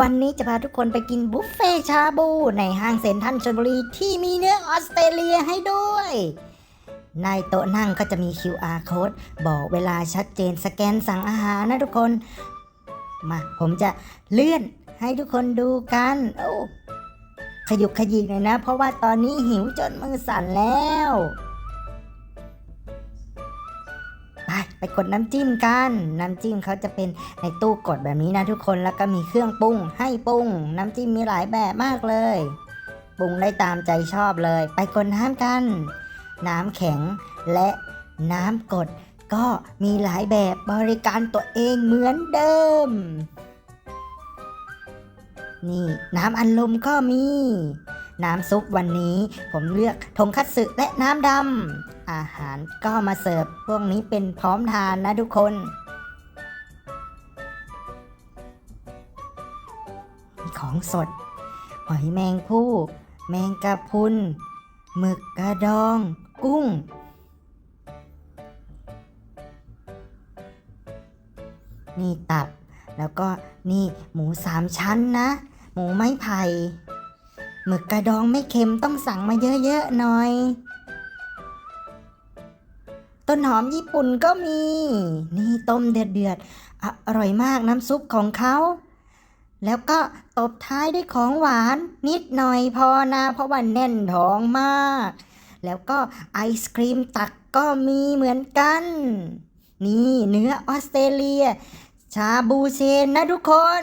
วันนี้จะพาทุกคนไปกินบุฟเฟ่ชาบู ในห้างเซ็นทรัลชลบุรีที่มีเนื้อออสเตรเลียให้ด้วย ในโต๊ะนั่งก็จะมี QR code บอกเวลาชัดเจนสแกนสั่งอาหารนะทุกคน มาผมจะเลื่อนให้ทุกคนดูกัน โอ้ขยุกขยิกหน่อยนะ เพราะว่าตอนนี้หิวจนมือสั่นแล้ว ไปกดน้ำจิ้มกัน น้ำจิ้มเขาจะเป็นในตู้กดแบบนี้นะทุกคนแล้วก็มีเครื่องปรุงให้ปรุง น้ำจิ้มมีหลายแบบมากเลยปรุงได้ตามใจชอบเลย ไปกดน้ำกัน น้ำแข็งและน้ำกด ก็มีหลายแบบบริการตัวเองเหมือนเดิม นี่น้ำอัดลมก็มี น้ำซุปวันนี้ ผมเลือกทงคัตสึและน้ำดำอาหารก็มาเสิร์ฟพวกนี้เป็นพร้อมทานนะทุกคนมีของสด หอยแมงผู้ แมงกะพุนหมึกกระดอง กุ้งนี่ตับ แล้วก็นี่หมูสามชั้นนะ หมูไม้ไผ่ หมึกกระดองไม่เค็มต้องสั่งมาเยอะๆหน่อย ต้นหอมญี่ปุ่นก็มี นี่ต้มเดือดๆออร่อยมากน้ำซุปของเขา แล้วก็ตบท้ายด้วยของหวานนิดหน่อยพอนะเพราะว่าแน่นท้องมาก แล้วก็ไอศครีมตักก็มีเหมือนกัน นี่เนื้อออสเตรเลีย ชาบูเชนนะทุกคน